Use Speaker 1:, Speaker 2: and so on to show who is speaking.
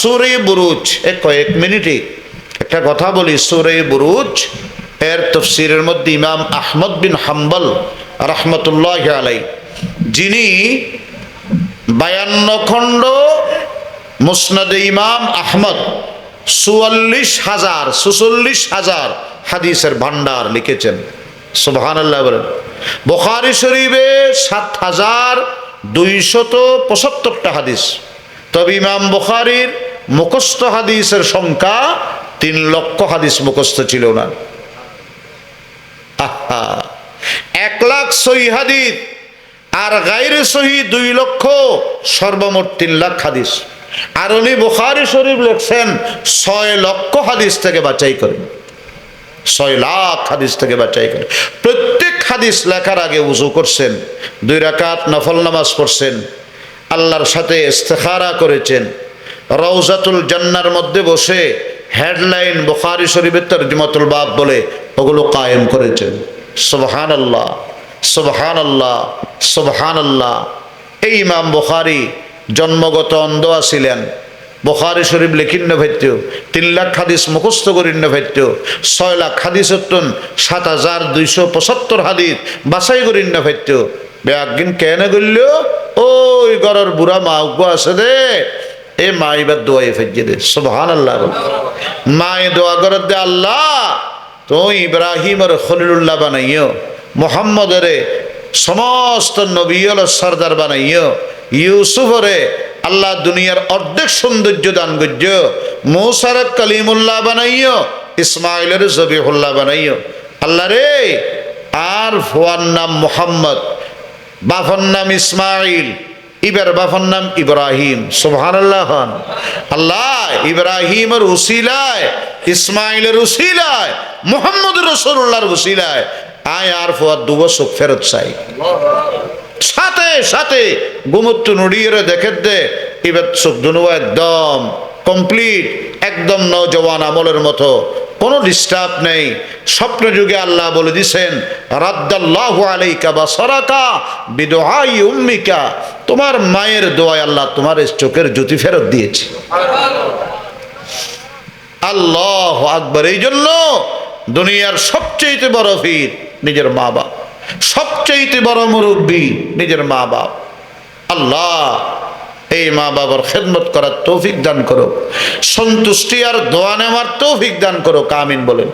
Speaker 1: সুরে বুরুজ। এ কয়েক মিনিটে একটা কথা বলি, সুরে বুরুজ। এর তফসিরের মধ্যে ইমাম আহমদ বিন হাম্বল রহমতুল্লাহ আলাই যিনি বায়ান্ন খণ্ড মুসনাদ ইমাম আহমদ চুয়াল্লিশ হাজার সুচল্লিশ হাজার হাদিসের ভান্ডার লিখেছেন। সুবহানাল্লাহ বলেন, বুখারী শরীফে সাত হাজার দুইশত পঁচাত্তরটা হাদিস। তবে ইমাম বুখারীর মুখস্থ হাদিসের সংখ্যা তিন লক্ষ হাদিস মুখস্থ ছিল না। এক লাখ সহি হাদিস আর গাইরে সহি দুই লক্ষ, সর্বমোট তিন লাখ হাদিস। আর উনি বুখারি শরীফ লেখছেন, ছয় লক্ষ হাদিস থেকে বাছাই করেন। ছয় লাখ হাদিস থেকে বাছাই করেন। প্রত্যেক হাদিস লেখার আগে উজু করছেন, দুই রাকাত নফল নামাজ পড়ছেন আল্লাহর সাথে ইস্তেখারা করেছেন। রওজাতুল জান্নার মধ্যে বসে হেডলাইন বুখারি শরীফের তর্জমাতুল বাব বলে ওগুলো কায়েম করেছেন। সুবহান আল্লাহ সুবহান আল্লাহ সুবহান আল্লাহ এই ইমাম বুখারি জন্মগত অন্ধ আছিলেন। বুখারি শরীফ লিখিন্ন ভাইত্য তিন লাখ হাদিস মুখস্থ করিন্য ভাইত্য ছয় লাখ হাদিস সাত হাজার দুইশো পঁচাত্তর হাদিস বাছাই করিন্য ভাইত্য বেআগিন কেন গল্য ওই ঘরের বুড়া মা উগ্র আছে দে। এ মা এবার দোয়াই ফেজিয়ে দে। সুবহান আল্লাহ মায়ে দোয়া করে দে, আল্লাহ তো ইব্রাহিম আর খলিলুল্লাহ বানাইও, মোহাম্মদরে সমস্ত নবীল সর্দার বানাইও, ইউসুফরে আল্লাহ দুনিয়ার অর্ধেক সৌন্দর্য দান করছ মৌসার কালিমুল্লাহ বানাইও, ইসমাইলের জবিহুল্লাহ বানাইও। আল্লাহ রে, আর ফোয়ার নাম মোহাম্মদ। বাফার নাম ইসমাইল ইবার বাফার নাম ইব্রাহিম। সুবহান আল্লাহ আল্লাহ, ইব্রাহিমের উসিলায় ইসমাইলের উসিলায় মোহাম্মদ রসুল্লাহর উসিলায়। আয় আর ফোয়ার দু বছর ফেরত চাই। সাথে সাথে গুমত্তু নড়িয়ে দেখে দে, এবার চোখ দুনু একদম কমপ্লিট একদম নজওয়ান আমলের মতো। কোনো ডিস্টার্ব নেই। স্বপ্ন যুগে আল্লাহ বলে দিছেন, রাদ্দাল্লাহু আলাইকা বা সরাকা বিদোহাই উম্মিকা। তোমার মায়ের দোয়ায় আল্লাহ তোমার চোখের জ্যোতি ফেরত দিয়েছে। আল্লাহ আকবর। এই জন্য দুনিয়ার সবচেয়ে বড় ফির নিজের মা বাপ সবচেয়ে বড় মুরব্বী নিজের মা বাপ আল্লাহ এই মা বাবার খেদমত করার তৌফিক দান করো সন্তুষ্টি আর দোয়া নেওয়ার তৌফিক দান করো কামিন বলেন।